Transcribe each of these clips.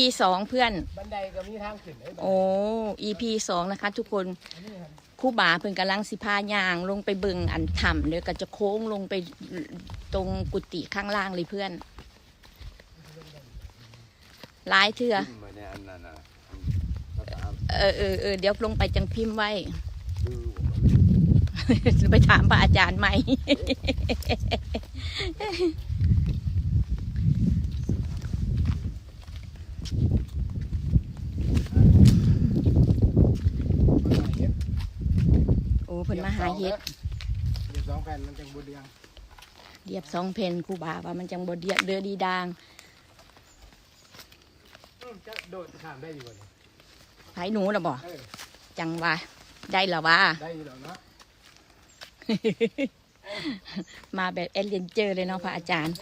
EP สองเพื่อน บันไดก็มีทางขึ้นไอ้บันไดโอ้ EP สองนะคะ ทุกคนอันนี้ครับครู่บาเพิ่นกำลังสิพายางลงไปเบึงอันถ้ำเดี๋ยวก็จะโค้งลงไปตรงกุฏิข้างล่างเลยเพื่อนหลายเถื่อ ขึ้นมาในอันนั้นน่ะอันภาษาเออเออเออเดี๋ยวลงไปจังพิมพ์ไว้ดื้อไปถามพระอาจารย์ใหม่ โอ้เพิ่นมาหาเฮ็ดเดี๋ยวสองแผ่นมันจังบุเดียงเดียบสองเพนครูบาว่ามันจังบ่เดียบเดือดีดางอืมจะโดดข้ามได้อยู่บ่เนี่ยไผหนูล่ะบ่เออจังว่าได้ละว่า ได้อยู่ดอกเนาะมาแบบเอเลียนเจอเลยเนาะพระอาจารย์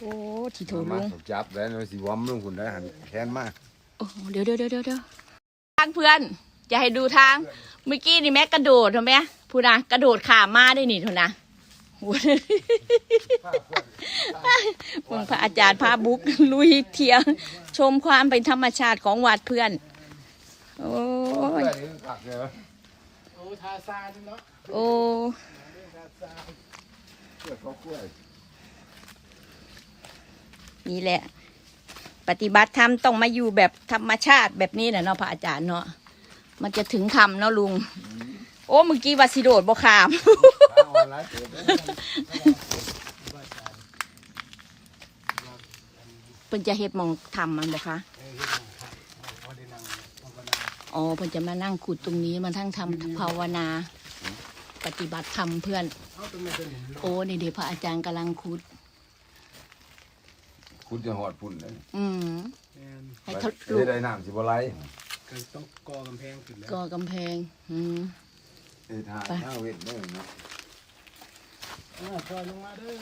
โอ้ที่โถมาลุงถูกจับแล้วเลยสิวอมลงคุณได้หันแขนมาโอ้เดี๋ยวเดี๋ยวเดี๋ยวเดี๋ยวเดี๋ยวทางเพื่อนจะให้ดูทาง เมื่อกี้นี่แม่กระโดดถูกไหมพูดนะกระโดดขามาได้นี่ทุนนะโอ้ยมึงพระอาจารย์พาบุกลุยเที่ยวชมความเป็นธรรมชาติของวัดเพื่อน โอ้ยเพื่อนนี่ขักเลยโอ้ทาซานเนาะโอ้ทาซานเพื่อนเขากล้วย นี่แหละ ปฏิบัติธรรมต้องมาอยู่แบบธรรมชาติแบบนี้แหละเนาะพระอาจารย์เนาะมันจะถึงคำเนาะลุง โอ้เมื่อกี้วาสิโดดบ่ขามขาอ่อนหลายเติบเลยเพิ่นจะเฮ็ดหมองทำมันบ่คะเออเฮ็ดหยังครับพอได้นั่งภาวนาอ๋อเพิ่นจะมานั่งขุดตรงนี้มาทั้งทำภาวนา ปฏิบัติธรรมเพื่อนเอาตรงนี้เป็นหลุมโอ้นี่เดี๋ยวพระอาจารย์กำลังขุด คุณจะหอดพุ่นเลยอืมแม่นให้เขาไปลูกได้น้ำสิบ่ไหลก็ต้องก่อกำแพงขึ้นแล้วก่อกำแพง อืมเอ้ยทางไปหน้าเวทเด้อเนาะอ่าปล่อยลงมาเด้อ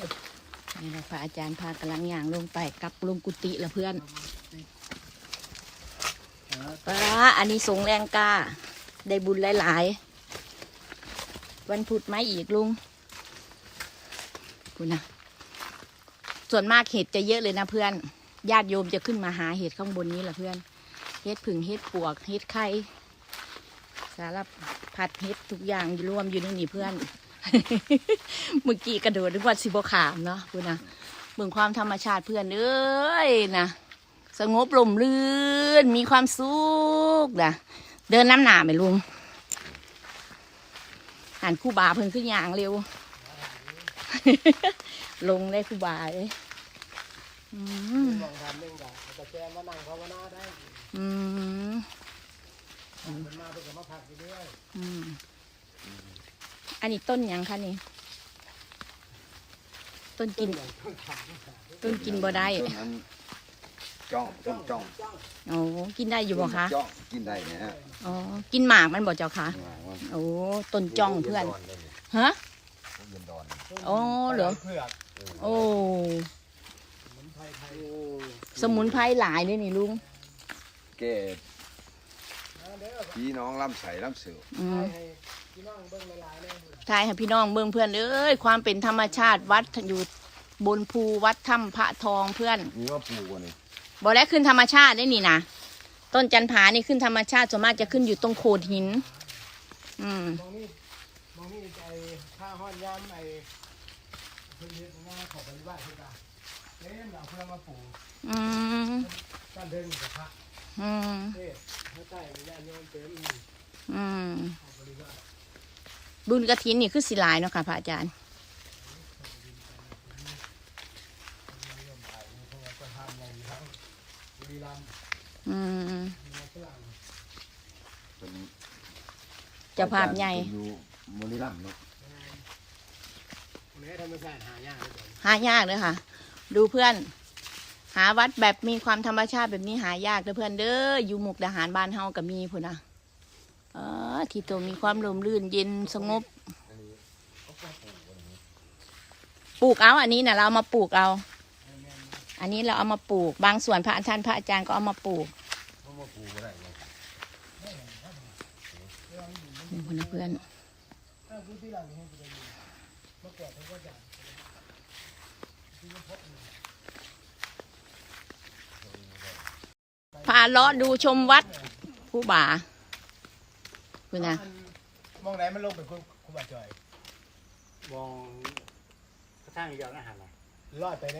นี่นะพระอาจารย์พากำลังย่างลงไปกลับลงกุฏิละเพื่อนอ่าปลาอันนี้สงส์แรงกล้าได้บุญหลาย ๆ วันพุธไหมอีกลุงคุณนะ ส่วนมากเห็ดจะเยอะเลยนะเพื่อน ญาติโยมจะขึ้นมาหาเห็ดข้างบนนี้แหละเพื่อน เห็ดผึ่งเห็ดปวก เห็ดไข่ สารพัดเห็ดทุกอย่างรวมอยู่ในนี่เพื่อน เมื่อกี้กระโดดนึกว่าสิบขามเนาะคุณนะเบิ่งความธรรมชาติเพื่อนเอ้ยนะสงบลมลื่น มีความสุขนะเดินน้ำหนาไหมลุงหันคู่บาเพิ่นขึ้นอย่างเร็ว ลงได้คู่บาเลยอืมลองทำเรื่องกันเอาตะแกรงมานั่งภาวนาได้อืมมันมาเพื่อจะมาพักอยู่ด้วยอืมอันนี้ต้นหยังคะนี่ต้นกินต้นกินบ่ได้ต้นนั้นจ้องต้นจ้องโอ้กินได้อยู่บ่คะจ้องกินได้เนี่ยฮะอ๋อกินหมากมันบ่เจ้าคะโอ้ต้นจ้องเพื่อนฮะเย็นดอนอ๋อเหรอเผือก โอ้สมุนไพรไทยสมุนไพรหลายเลยนี่ลุงแก่พี่น้องล่ำใส่ล่ำเสืออืมให้พี่น้องเบิ่งหลายๆเลยทายให้พี่น้องเบิ่งเพื่อนเอ้ยความเป็นธรรมชาติวัดอยู่บนภูวัดถ้ำพระทองเพื่อนมีว่าปลูกวะนี่บอกแล้วขึ้นธรรมชาติได้นี่นะต้นจันผานี่ขึ้นธรรมชาติส่วนมากจะขึ้นอยู่ตรงโขดหิน อืมมองนี่มองนี่ไอ้ข้าห้อนยำไอ้เพิ่น เฮ็ดงานของปฏิบัติเพิ่นก็เต็มเอาเพื่อมาปลูกอืมบ้านเดินกับพระอืมเทศพระใต้มีญาติโยมเต็มอืมของปฏิบัติบุญกระถินนี่คือสิหลายเนาะค่ะพระอาจารย์นิยมหลายเพราะว่าก็ทำในทั้งบุรีรัมย์อืมมีฝรั่งเป็นเจ้าภาพใหญ่เป็นอยู่บุรีรัมย์เนาะ ธรรมชาติหายากเลยหายากเลยค่ะ ดูเพื่อน หาวัดแบบมีความธรรมชาติแบบนี้หายากเด้อเพื่อนเด้ออยู่มุกดาหารบ้านเฮากับมีพุ่นนะเออที่ตัวมีความลมลื่นเย็นสงบ ปลูกเอาอันนี้นะเราเอามาปลูกเอา อันนี้เราเอามาปลูก บางส่วนพระท่านพระอาจารย์ก็เอามาปลูกเพราะว่าปลูกอะไรเนี่ยนี่พุ่นนะเพื่อน ถ้าพื้นที่หลังนี้ให้ไปดูเมื่อก่อนเขาก็จะเลาะดูชมวัดผู้บ่าคุณนะอันมองไหนมันลงเป็นคุณคุณบาจอยมองกระทั่งอีกอย่างนะหันน่ะลอดไปใน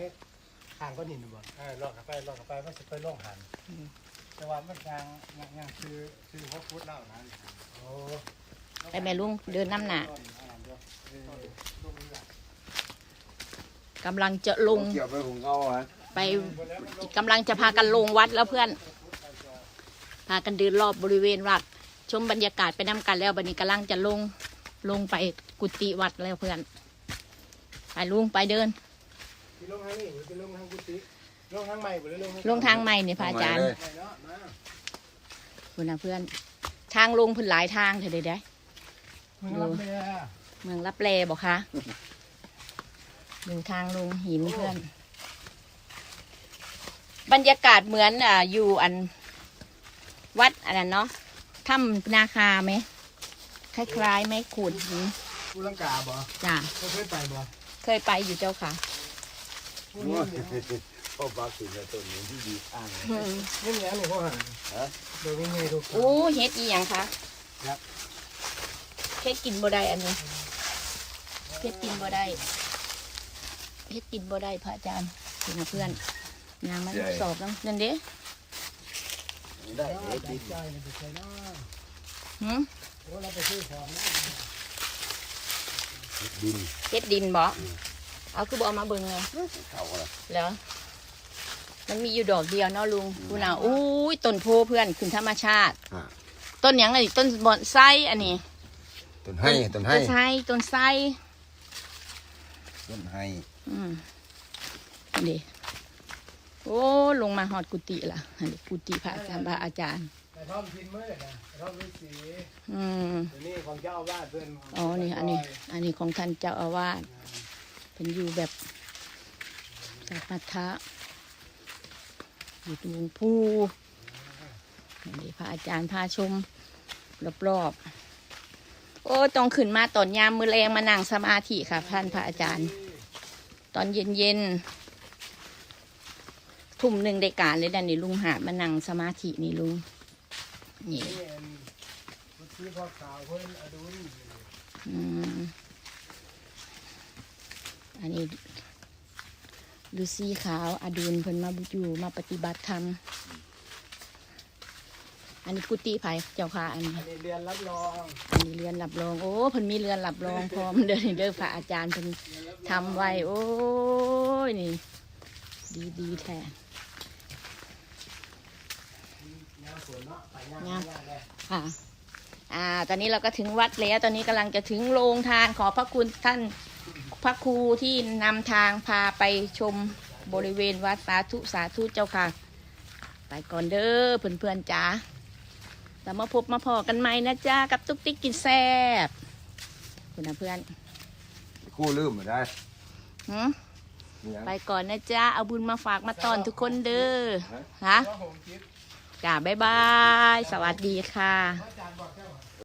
ทางก้อนหินดูบ่เออลอกเข้าไปลอกเข้าไปมันจะไปล่องหันแต่ว่ามันยังยังยังคือคือหกฟุตแล้วนะโอ้ไปแม่ลุงเดินน้ำหนา กำลังจะลงเกี่ยวไปหุงเอาฮะไปกำลังจะพากันลงวัดแล้วเพื่อน พากันเดินรอบบริเวณวัด ชมบรรยากาศไปน้ำกันแล้วบันนี้กำลังจะลงลงไปกุฏิวัดแล้วเพื่อน ไปลุงไปเดินที่ลงทางนี้หรือที่ลงทางกุฏิลงทางใหม่หรือลงลงทางใหม่เนี่ยพระอาจารย์เเลยใหม่เนาะมาคุณนะเพื่อนทางลงเพื้นหลายทางเถอะเดี๋ยวได้มึงรับ เมียเมืองรับแลบอกคะดูทางลงหินเพื่อน บรรยากาศเหมือนอ่าอยู่อันวัดอันนั้นเนาะถ้ำนาคาไหม คล้ายๆไหมขูดหินกูลังกาบ่จ้ะเขาเคยไปบ่เคยไปอยู่เจ้าค่ะพวกนี้เนี่ยพ่อบักถึงจะต้นนี้ที่ดีข้างนี่เนี่ยนี่พ่อหันฮะเดี๋ยวนี้ไงทุกคนโอ้เฮ็ดอีหยังคะเฮ็ดกินบ่ได้อันนี้ เฮ็ดกินบ่ได้เฮ็ดกินบ่ได้พระอาจารย์เห็นนะเพื่อนนางมาทดสอบแล้วนั่นเด้ได้ได้เฮ็ดใจดีใจมันจะใช่เนาะหืมโอ้เราไปซื้อของนะดินเฮ็ดดินบ่เอาคือบ่เอามาเบิ่งเลยเขาละแล้วมันมีอยู่ดอกเดียวเนาะลุงคุณน่ะอุ้ยต้นโพเพื่อนขึ้นธรรมชาติอ่าต้นหยังไงต้นบอนไซอันนี้ต้นให้ต้นให้ต้นไซต้นไซ ต้นให้อืมนี่โอ้ลงมาหอดกุฏิละอันนี้กุฏิพระอาจารย์พระอาจารย์แต่ท่อมพินเมื่อไหร่นะแต่ท่อมฤาษีอืมเดี๋ยวนี้ของเจ้าอาวาสเพื่อนอ๋อนี่อันนี้ อันนี้ของท่านเจ้าอาวาสเป็นอยู่แบบสัมทะอยู่ตรงผู้นี่พระอาจารย์พาชมรอบๆ โอ้ต้องขึ้นมาตอนยามมือแรงมานั่งสมาธิค่ะ ท่านพระอาจารย์ ตอนเย็นๆทุ่มหนึ่งได้การเลยดันนี่ลุงหามานั่งสมาธินี่ลุงนี่อ็นเมื่อกี้พ่อขาวเพื่อนอดุลอืมอันนี้ฤาษีขาวอดุลเพิ่นมาบุอยู่มาปฏิบัติธรรม อันนี้กุฏิไผเจ้าค่ะอันนี้ อันนี้เรียนรับรองอันนี้เรือนรับรอง โอ้เพิ่นมีเรือนรับรองพร้อมเด้อนี่เด้อพระอาจารย์เพิ่นทำไว้โอ้ยนี่ ดีดีแท้งานสวนเนาะไปงานงานงานเลยค่ะ อ่า ตอนนี้เราก็ถึงวัดแล้ว ตอนนี้กำลังจะถึงโรงทานขอพระคุณท่านพระครูที่นำทางพาไปชมบริเวณวัดสาธุสาธุเจ้าค่ะ ไปก่อนเด้อเพื่อนๆจ้า แล้วมาพบมาพอกันใหม่นะจ้ากับตุ๊กติ๊กกินแซบคุณนะเพื่อนคู่ลืมมาได้หืมเนี่ยไปก่อนนะจ้าเอาบุญมาฝากมาตอนทุกคนเด้อฮะว่าผมคิดจ้าบ๊ายบาย สวัสดีค่ะ